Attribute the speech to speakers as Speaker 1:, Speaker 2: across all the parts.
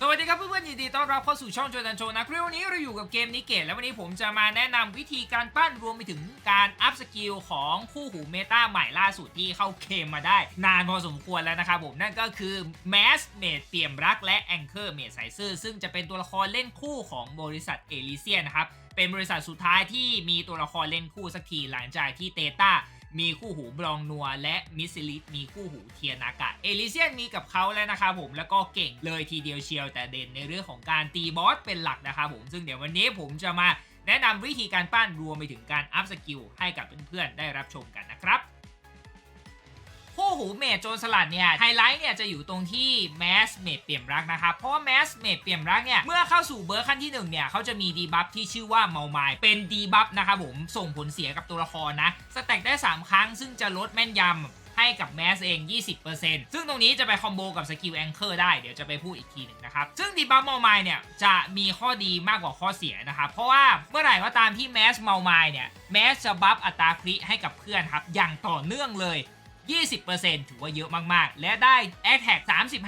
Speaker 1: สวัสดีครับเพื่อนๆยินดีต้อนรับเข้าสู่ช่องโจดันโชนะคลิปวันนี้เราอยู่กับเกมนิเกตแล้ววันนี้ผมจะมาแนะนำวิธีการปั้นรวมไปถึงการอัพสกิลของคู่หูเมตาใหม่ล่าสุดที่เข้าเกมมาได้ นานพอสมควรแล้วนะครับผมนั่นก็คือแมสเมดเตียมรักและแองเกอร์เมดไซเซื่อซึ่งจะเป็นตัวละครเล่นคู่ของบริษัทเอลิเซียนะครับ เป็นบริษัทสุดท้ายที่มีตัวละครเล่นคู่สักทีหลังจากที่เตต้ามีคู่หูบรองนัว และมิสซิลิสมีคู่หูเทียนากะเอลิเซียนมีกับเขาแล้วนะครับผมแล้วก็เก่งเลยทีเดียวเชียวแต่เด่นในเรื่องของการตีบอสเป็นหลักนะครับผมซึ่งเดี๋ยววันนี้ผมจะมาแนะนำวิธีการปั้นรวมไปถึงการอัพสกิลให้กับเพื่อนๆได้รับชมกันนะครับ คู่หูเมดโจรสลัดเนี่ยไฮไลท์เนี่ยจะอยู่ตรงที่แมสเมดเปี่ยมรักนะครับเพราะว่าแมสเมดเปี่ยมรักเนี่ยเมื่อเข้าสู่เบอร์ขั้นที่หนึ่งเนี่ยเขาจะมีดีบัฟที่ชื่อว่าเมาไมายเป็นดีบัฟนะครับผมส่งผลเสียกับตัวละครนะสแต็กได้ 3 ครั้งซึ่งจะลดแม่นยำให้กับแมสเอง 20%ซึ่งตรงนี้จะไปคอมโบกับสกิลแองเกอร์ได้ เดี๋ยวจะไปพูดอีกทีหนึ่งนะครับ ซึ่งดีบัฟเมาไมายเนี่ย จะมีข้อดีมากกว่าข้อเสียนะครับ เพราะว่าเมื่อไหร่ก็ตามที่แมสเมาไมเนี่ย แมสจะบัฟอัตราคริให้กับเพื่อนครับ อย่างต่อเนื่องเลย 20%ถือว่าเยอะมากๆ และได้ a t t a c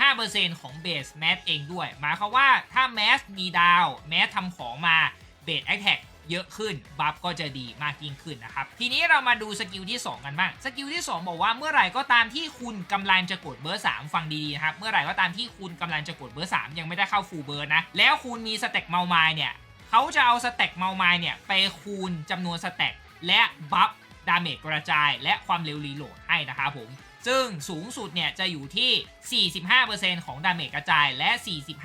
Speaker 1: 35%ของ Base m a t เองด้วยหมายความว่าถ้า m a s มีดาว m a s ทำของมา Base a t t a c เยอะขึ้น บัฟก็จะดีมากยิ่งขึ้นนะครับ ทีนี้เรามาดูสกิลที่ 2 กันบ้าง สกิลที่ 2 บอกว่าเมื่อไหร่ก็ตามที่คุณกำลังจะกดเบอร์3ฟังดีๆนะครับ เมื่อไหร่ก็ตามที่คุณกำลังจะกดเบอร์3ยังไม่ได้เข้าฟูลเบอร์นะ แล้วคุณมีสเต็กเมาไมเนี่ย เขาจะเอาสเต็กเมาไมเนี่ยไปคูณจำนวนสเต็กและบัฟ ดาเมจกระจาย และความเร็วรีโหลดให้นะครับผม ซึ่งสูงสุดเนี่ยจะอยู่ที่ 45%ของดาเมจกระจายและ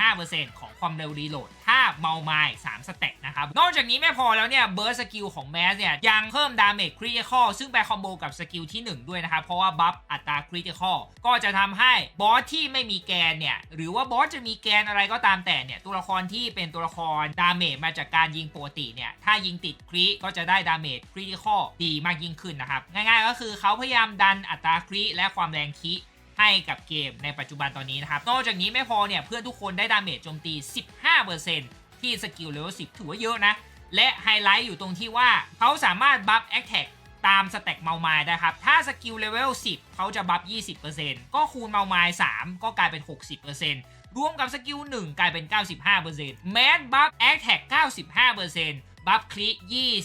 Speaker 1: 45%ของ ความเร็วรีโหลด ถ้าเมาไม้3สเต็กนะครับ นอกจากนี้ไม่พอแล้วเนี่ยเบิร์สกิลของแมสเนี่ยยังเพิ่มดาเมจคริติคอลซึ่งไปคอมโบกับสกิลที่ 1 ด้วยนะครับ เพราะว่าบัฟอัตราคริติคอลก็จะทำให้บอสที่ไม่มีแกนเนี่ย หรือว่าบอสจะมีแกนอะไรก็ตามแต่เนี่ย ตัวละครที่เป็นตัวละครดาเมจมาจากการยิงปกติเนี่ย ถ้ายิงติดคริก็จะได้ดาเมจคริติคอลดีมากยิ่งขึ้นนะครับ ง่ายๆก็คือเขาพยายามดันอัตราคริและความแรงคิ ให้กับเกมในปัจจุบันตอนนี้นะครับนอกจากนี้ไม่พอเนี่ยเพื่อนทุกคนได้ดาเมจโจมตี 15%ที่สกิลเลเวล10 ถือว่าเยอะนะ และไฮไลท์อยู่ตรงที่ว่าเขาสามารถบัฟแอคแท็กตามสเต็กเมาไมายได้ครับ ถ้าสกิลเลเวล10 เขาจะบัฟ 20%ก็คูณเมาไมาย3ก็กลายเป็น 60%รวมกับสกิล1 กลายเป็น 95%แมสบัฟแอคแท็ก95%บัฟคลิ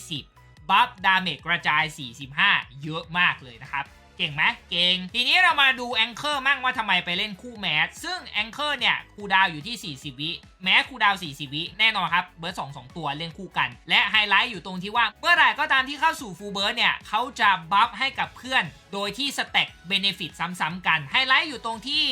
Speaker 1: 20 บัฟดาเมจกระจาย 45 เยอะมากเลยนะครับ เก่งไหมเก่ง ทีนี้เรามาดูแองเกอร์มั่งว่าทำไมไปเล่นคู่แมสซึ่งแองเกอร์เนี่ยคูดาวอยู่ที่ 40 วิแม้คูดาว 40 วิแน่นอนครับ เบิร์ด2 2ตัวเล่นคู่กัน และไฮไลท์อยู่ตรงที่ว่าเมื่อไหร่ก็ตามที่เข้าสู่ฟูลเบิร์ดเนี่ยเขาจะบัฟให้กับเพื่อน โดยที่สเต็กเบเนฟิตซ้ำๆกันไฮไลท์อยู่ตรงที่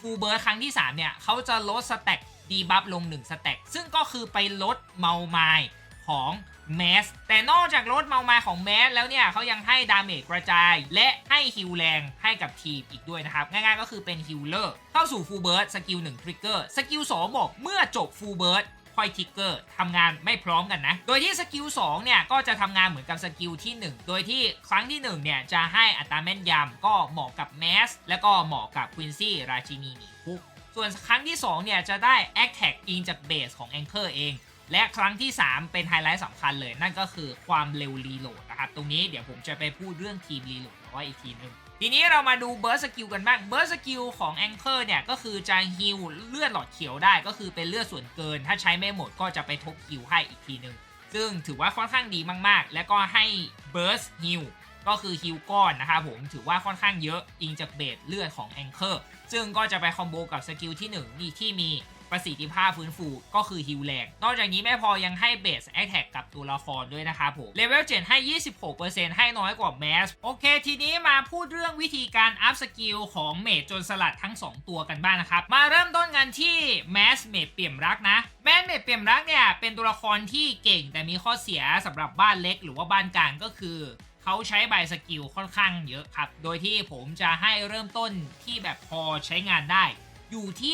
Speaker 1: ฟูลเบิร์ดครั้งที่ 3 เนี่ยเขาจะลดสเต็กดีบัฟลง 1สเต็กซึ่งก็คือไปลดเมาไมายของ แมสแต่นอกจากลดเมาไมายของแมสแล้วเนี่ยเขายังให้ดาเมจกระจาย และให้ฮิลแรงให้กับทีมอีกด้วยนะครับ ง่ายๆก็คือเป็นฮิลเลอร์เข้าสู่ฟูลเบิร์ดสกิล1ทริกเกอร์สกิล2บอกเมื่อจบฟูลเบิร์ดค่อยทริกเกอร์ทำงานไม่พร้อมกันนะ โดยที่สกิล2เนี่ย ก็จะทำงานเหมือนกับสกิลที่ 1 โดยที่ครั้งที่1เนี่ย จะให้อัตราแม่นยำก็เหมาะกับแมสและก็เหมาะกับควินซี่ราชินีหนีคุกส่วนครั้งที่2เนี่ย จะได้ a c t a c อิงจากเบสของ Anchor เอง และครั้งที่ 3 เป็นไฮไลท์สำคัญเลย นั่นก็คือความเร็วรีโหลดนะครับ ตรงนี้เดี๋ยวผมจะไปพูดเรื่องทีมรีโหลดเอาไว้อีกทีนึงทีนี้เรามาดูเบิร์สกิลกันบ้างเบิร์สกิลของ Anchor เนี่ย ก็คือจะฮิลเลือดหลอดเขียวได้ก็คือเป็นเลือดส่วนเกิน ถ้าใช้ไม่หมดก็จะไปทบฮิลให้อีกทีนึง ซึ่งถือว่าค่อนข้างดีมากๆ และก็ให้เบิร์สฮิลก็คือฮิลก้อนนะครับผมถือว่าค่อนข้างเยอะอิงจากเบสเลือดของ Anchor ซึ่งก็จะไปคอมโบกับสกิลที่ 1 นี่ที่มี ประสิทธิภาพฟื้นฟูก็คือฮิลแรงนอกจากนี้ไม่พอยังให้เบสแอ t แท็กกับตัวละครด้วยนะครับผมเลเวล7ให้ 26%ให้น้อยกว่าแมสโอเค ทีนี้มาพูดเรื่องวิธีการอัพสกิลของเมจจนสลัดทั้ง 2 ตัวกันบ้างนะครับ มาเริ่มต้นกันที่แมสเมจเปี่ยมรักนะแมสเมจเปี่ยมรักเนี่ยเป็นตัวละครที่เก่งแต่มีข้อเสียสำหรับบ้านเล็กหรือว่าบ้านกลางก็คือเขาใช้ใบสกิลค่อนข้างเยอะครับ โดยที่ผมจะให้เริ่มต้นที่แบบพอใช้งานได้ อยู่ที่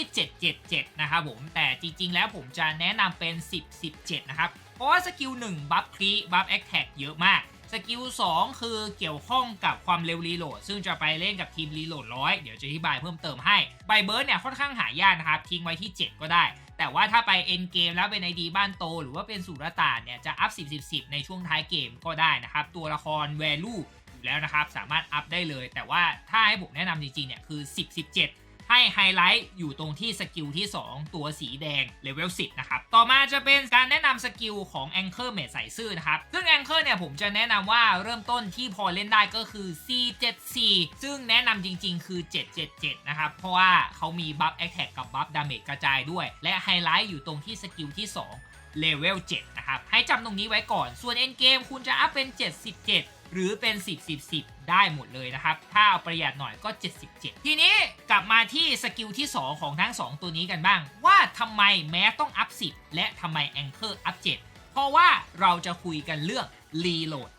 Speaker 1: 777 นะครับผมแต่จริง ๆ แล้วผมจะแนะนำเป็น 10 17 นะครับ เพราะว่าสกิล 1 บัฟครีบัฟแอคแท็กเยอะมาก สกิล 2 คือเกี่ยวข้องกับความเร็วรีโหลด ซึ่งจะไปเล่นกับทีมรีโหลดร้อยเดี๋ยวจะอธิบายเพิ่มเติมให้ใบเบิร์ดเนี่ยค่อนข้างหายากนะครับ ทิ้งไว้ที่ 7 ก็ได้ แต่ว่าถ้าไปเอ็นเกมแล้วเป็นไอดีบ้านโต หรือว่าเป็นสุรตานเนี่ยจะอัพ 10 10 10 ในช่วงท้ายเกมก็ได้นะครับตัวละคร value อยู่แล้วนะครับสามารถอัพได้เลย แต่ว่าถ้าให้ผมแนะนำจริงๆเนี่ยคือ 10 17 ให้ไฮไลท์อยู่ตรงที่สกิลที่ 2 ตัวสีแดงเลเวล10นะครับต่อมาจะเป็นการแนะนำสกิลของ Anchor m a t e ใส่ซื่อนะครับซึ่ง Anchor เนี่ยผมจะแนะนำว่าเริ่มต้นที่พอเล่นได้ก็คือ C74 ซึ่งแนะนำจริง ๆ คือ 777 นะครับ เพราะว่าเขามีบัฟ Attack กับบัฟ Damage กระจายด้วย และไฮไลท์อยู่ตรงที่สกิลที่ 2เลเวล7นะครับ ให้จำตรงนี้ไว้ก่อน ส่วน End Game คุณจะอัพเป็น 77 หรือเป็น 10 10 10 ได้หมดเลยนะครับ ถ้าเอาประหยัดหน่อยก็ 77 ทีนี้กลับมาที่สกิลที่ 2 ของทั้ง 2 ตัวนี้กันบ้าง ว่าทำไมแม้ต้องอัพ 10 และทำไม Anchor อัพ 7 เพราะว่าเราจะคุยกันเรื่องรีโหลด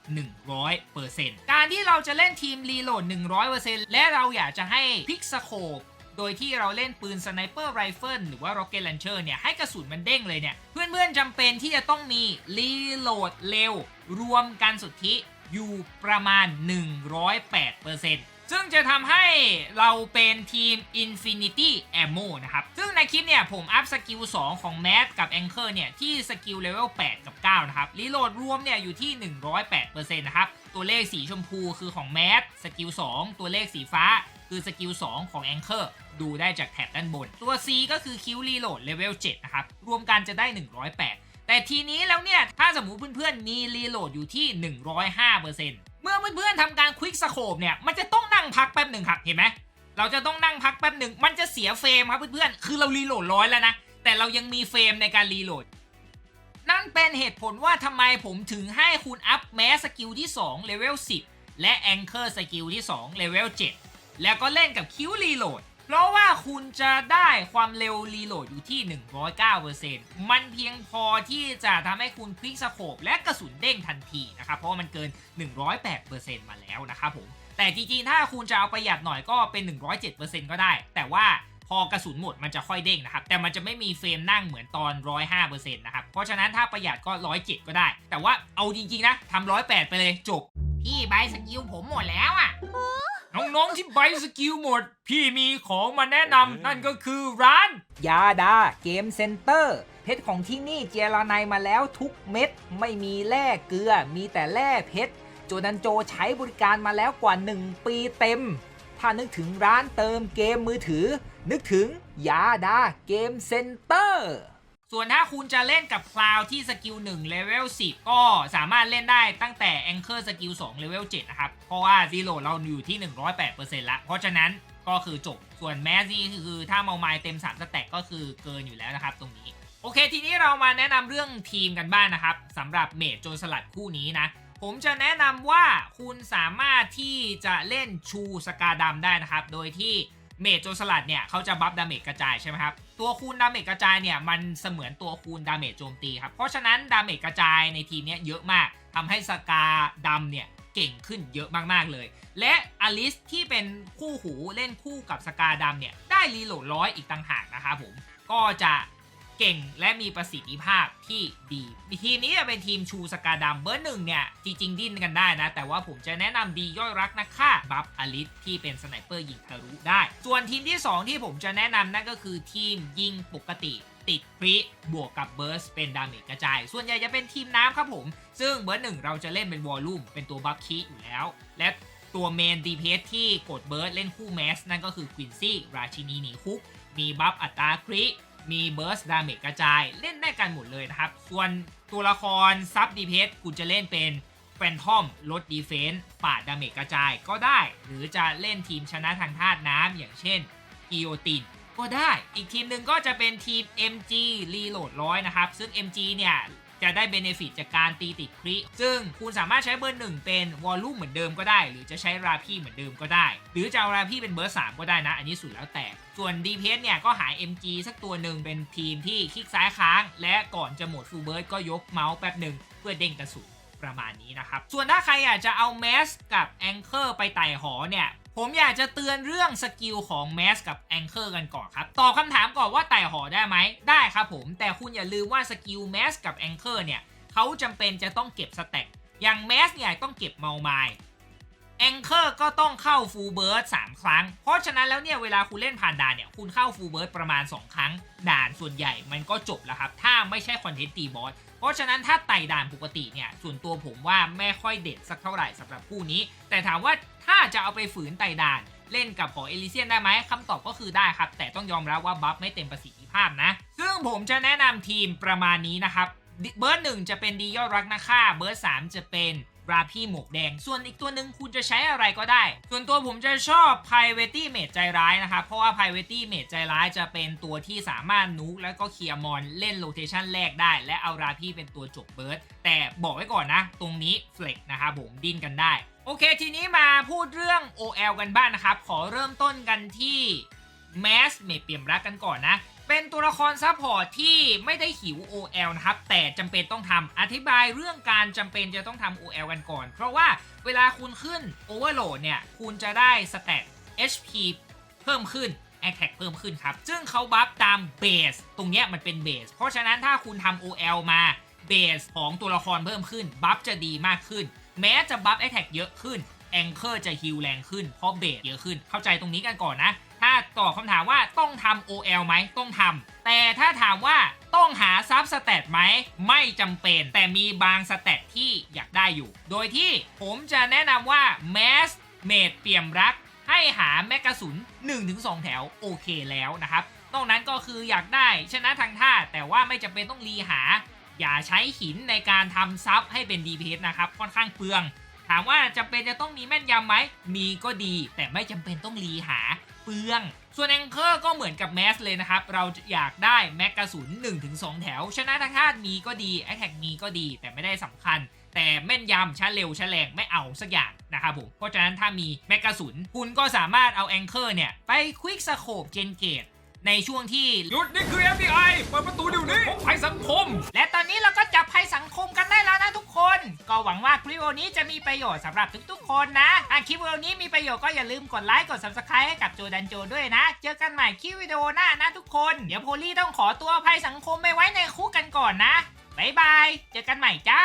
Speaker 1: 100%การที่เราจะเล่นทีมรีโหลด100%และเราอยากจะให้พิกสโคปโดยที่เราเล่นปืนสไนเปอร์ไรเฟิลหรือว่า Rocket Launcher เนี่ย ให้กระสุนมันเด้งเลยเนี่ย เพื่อนๆจำเป็นที่จะต้องมีรีโหลดเร็ว รวมกันสุทธิ อยู่ประมาณ 108%ซึ่งจะทำให้เราเป็นทีม Infinity Ammo นะครับ ซึ่งในคลิปเนี่ยผมอัพสกิล 2 ของ m a t กับ Anchor เนี่ย ที่สกิลเลเวล 8 กับ 9 นะครับ รีโหลดรวมเนี่ยอยู่ที่ 108%นะครับ ตัวเลขสีชมพูคือของ m a t สกิล 2 ตัวเลขสีฟ้าคือสกิล 2 ของ Anchor ดูได้จากแท็บด้านบน ตัว C ก็คือคิวรีโหลดเลเวล 7 นะครับ รวมกันจะได้ 108 แต่ทีนี้แล้วเนี่ย ถ้าสมมติเพื่อนๆ มีรีโหลดอยู่ที่ 105%เมื่อเพื่อนๆทำการควิกสโคปเนี่ย มันจะต้องนั่งพักแป๊บหนึ่งครับ เห็นไหม เราจะต้องนั่งพักแป๊บหนึ่ง มันจะเสียเฟรมครับเพื่อนๆ คือเรารีโหลดร้อยแล้วนะ แต่เรายังมีเฟรมในการรีโหลด นั่นเป็นเหตุผลว่าทำไมผมถึงให้คุณอัพแมสสกิลที่2เลเวล10 และแองเกอร์สกิลที่2เลเวล7แล้วก็เล่นกับคิวรีโหลด เพราะว่าคุณจะได้ความเร็วรีโหลดอยู่ที่ 109%มันเพียงพอที่จะทำให้คุณคลิกสโคปและกระสุนเด้งทันทีนะครับ เพราะว่ามันเกิน 108%มาแล้วนะครับผม แต่จริงๆ ถ้าคุณจะเอาประหยัดหน่อยก็เป็น 107%ก็ได้ แต่ว่าพอกระสุนหมดมันจะค่อยเด้งนะครับ แต่มันจะไม่มีเฟรมนั่งเหมือนตอน 105%นะครับ เพราะฉะนั้นถ้าประหยัดก็ 107 ก็ได้ แต่ว่าเอาจริงๆ นะทำ108 ไปเลยจบ พี่ใบสกิลผมหมดแล้วอะ น้องๆที่ใบสกิลหมด พี่มีของมาแนะนำนั่นก็คือร้าน
Speaker 2: ยาดาเกมเซ็นเตอร์ เพชรของที่นี่เจรานายมาแล้วทุกเม็ด ไม่มีแร่เกลือ มีแต่แร่เพชรโจดันโจใช้บริการมาแล้วกว่า 1 ปีเต็ม ถ้านึกถึงร้านเติมเกมมือถือ นึกถึงยาดาเกมเซ็นเตอร์
Speaker 1: ส่วนถ้าคุณจะเล่นกับคลาวที่สกิล1เลเวล10 ก็สามารถเล่นได้ตั้งแต่ Anchor สกิล2เลเวล7นะครับ เพราะว่าซีโร่เราอยู่ที่ 108%ละเพราะฉะนั้นก็คือจบ ส่วนแมสนี่คือถ้าเมาไมล์เต็ม 3 สแต็กก็คือเกินอยู่แล้วนะครับตรงนี้ โอเค ทีนี้เรามาแนะนำเรื่องทีมกันบ้างนนะครับสำหรับเมจโจรสลัดคู่นี้นะผมจะแนะนำว่าคุณสามารถที่จะเล่นชูสกาดำได้นะครับ โดยที่ เมจโจรสลัดเนี่ยเขาจะบัฟดาเมจกระจายใช่ไหมครับตัวคูณดาเมจกระจายเนี่ยมันเสมือนตัวคูณดาเมจโจมตีครับเพราะฉะนั้นดาเมจกระจายในทีมเนี้ยเยอะมากทำให้สกาดำเนี่ยเก่งขึ้นเยอะมากๆเลย และอลิสที่เป็นคู่หูเล่นคู่กับสกาดำเนี่ยได้รีโหลดร้อยอีกต่างหากนะครับผมก็จะ เก่งและมีประสิทธิภาพที่ดี ทีมนี้จะเป็นทีมชูสกาดำเบอร์หนึ่งเนี่ย จริง ๆ ดิ้นกันได้นะ แต่ว่าผมจะแนะนำดีย่อยรักนะค่าบัฟอลิสที่เป็นสไนเปอร์ยิงทะลุได้ ส่วนทีมที่ 2 ที่ผมจะแนะนำนั่นก็คือทีมยิงปกติติดฟรีบวกกับเบิร์สเป็นดาเมจกระจาย ส่วนใหญ่จะเป็นทีมน้ำครับผม ซึ่งเบอร์หนึ่งเราจะเล่นเป็นวอลลุ่มเป็นตัวบัฟคีอยู่แล้ว และตัวเมน DPS ที่กดเบิร์ดเล่นคู่แมสนั่นก็คือควินซี่ราชินีหนีคุก มีบัฟอัตราคริ มีเบิร์สดาเมจกระจายเล่นได้กันหมดเลยนะครับ ส่วนตัวละครซับ DPS คุณจะเล่นเป็นแฟนทอมลดดีเฟนส์ปาดดาเมจกระจายก็ได้ หรือจะเล่นทีมชนะทางธาตุน้ำอย่างเช่นกิโอตินก็ได้ อีกทีมหนึ่งก็จะเป็นทีม MG รีโหลดร้อยนะครับ ซึ่ง MG เนี่ย จะได้เบเนฟิตจากการตีติดคริซึ่งคุณสามารถใช้เบอร์หนึ่งเป็นวอลลุ่มเหมือนเดิมก็ได้ หรือจะใช้ราพี่เหมือนเดิมก็ได้ หรือจะเอาราพี่เป็นเบอร์3ก็ได้นะ อันนี้สุดแล้วแต่ส่วน DPS เนี่ยก็หาย MG สักตัวหนึ่งเป็นทีมที่คลิกซ้ายค้าง และก่อนจะหมดฟูลเบิร์ดก็ยกเมาส์แป๊บหนึ่งเพื่อเด้งกระสุนประมาณนี้นะครับ ส่วนถ้าใครอยากจะเอาแมสกับแองเกอร์ไปไต่หอเนี่ย ผมอยากจะเตือนเรื่องสกิลของแมสกับแองเกอร์กันก่อนครับ ตอบคำถามก่อนว่าไต่หอได้ไหมได้ครับผม แต่คุณอย่าลืมว่าสกิลแมสกับแองเกอร์เนี่ยเขาจำเป็นจะต้องเก็บสแต็กอย่างแมสเนี่ยต้องเก็บเมาไมล์แองเกอร์ก็ต้องเข้าฟูลเบิร์ด3ครั้ง เพราะฉะนั้นแล้วเนี่ยเวลาคุณเล่นผ่านด่านเนี่ยคุณเข้าฟูลเบิร์ดประมาณ 2 ครั้ง ด่านส่วนใหญ่มันก็จบแล้วครับ ถ้าไม่ใช่คอนเทนต์ตีบอส เพราะฉะนั้นถ้าไต่ด่านปกติเนี่ยส่วนตัวผมว่าไม่ค่อยเด็ดสักเท่าไหร่สำหรับคู่นี้ แต่ถามว่าถ้าจะเอาไปฝืนไต่ด่าน เล่นกับขอเอลิเซียนได้ไหมคำตอบก็คือได้ครับ แต่ต้องยอมรับว่าบัฟไม่เต็มประสิทธิภาพนะ ซึ่งผมจะแนะนำทีมประมาณนี้นะครับเบอร์หนึ่งจะเป็นดียอดรักนะค่าเบอร์สามจะเป็น ราพี่หมวกแดง ส่วนอีกตัวหนึ่งคุณจะใช้อะไรก็ได้ ส่วนตัวผมจะชอบ p r i v a t y Mage ใจร้ายนะครับ เพราะว่า p r i v a t y Mage ใจร้ายจะเป็นตัวที่สามารถนุกแล้วก็เคลียร์มอนเล่นโรเทชันแรกได้ และเอาราพี่เป็นตัวจบเบิร์ดแต่บอกไว้ก่อนนะ ตรงนี้เฟล็กนะครับผมดิ้นกันได้ โอเค ทีนี้มาพูดเรื่อง OL กันบ้างนะครับ ขอเริ่มต้นกันที่แมสเมเปี่ยมรักกันก่อนนะ เป็นตัวละครซัพพอร์ตที่ไม่ได้หิว OL นะครับ แต่จำเป็นต้องทำอธิบายเรื่องการจำเป็นจะต้องทำ OL กันก่อน เพราะว่าเวลาคุณขึ้น Overload เนี่ย คุณจะได้สเตต HP เพิ่มขึ้น Attack เพิ่มขึ้นครับ ซึ่งเขาบัฟตามเบสตรงเนี้ยมันเป็นเบสเพราะฉะนั้นถ้าคุณทำ OL มาเบสของตัวละครเพิ่มขึ้น บัฟจะดีมากขึ้น แม้จะบัฟ Attack เยอะขึ้นแองเกอร์จะฮิลแรงขึ้นเพราะเบสเยอะขึ้น เข้าใจตรงนี้กันก่อนนะ ตอบคำถามว่าต้องทำ OL ไหมต้องทำแต่ถ้าถามว่าต้องหาซับสเตตไหมไม่จำเป็น แต่มีบางสเตตที่อยากได้อยู่ โดยที่ผมจะแนะนำว่าแมสเมดเปี่ยมรัก ให้หาแมกกาสุน 1-2 แถวโอเคแล้วนะครับนอกนั้นก็คืออยากได้ชนะทางท่า แต่ว่าไม่จำเป็นต้องรีหา อย่าใช้หินในการทำซับให้เป็น DPS นะครับค่อนข้างเปลือง ถามว่าจำเป็นจะต้องมีแม่นยำไหมมีก็ดี แต่ไม่จำเป็นต้องรีหา เปลือง ส่วนแองเกอร์ก็เหมือนกับแมสเลยนะครับ เราอยากได้แม็กกาสุน 1-2 แถว ชนะทางธาตุมีก็ดีแอคแท็กมีก็ดีแต่ไม่ได้สำคัญ แต่แม่นยำช้าเร็วช้าแรงไม่เอาสักอย่างนะครับผมเพราะฉะนั้นถ้ามีแมกกาสุน คุณก็สามารถเอาแองเกอร์เนี่ยไปควิกสโคปเจนเกต ในช่วงที่
Speaker 3: หยุดนี่คือ FBI เปิดประตูเดี๋ยวนี้ภัยสังคม
Speaker 1: และตอนนี้เราก็จับภัยสังคมกันได้แล้วนะทุกคน ก็หวังว่าคลิปวิดีโอนี้จะมีประโยชน์สำหรับทุกๆ คนนะถ้าคลิปวิดีโอนี้มีประโยชน์ก็อย่าลืมกดไลค์กด subscribe ให้กับโจดันโจด้วยนะ เจอกันใหม่คลิปวิดีโอหน้านะทุกคน เดี๋ยวโพลี่ต้องขอตัวภัยสังคมไปไว้ในคุกกันก่อนนะบ๊ายบาย เจอกันใหม่จ้า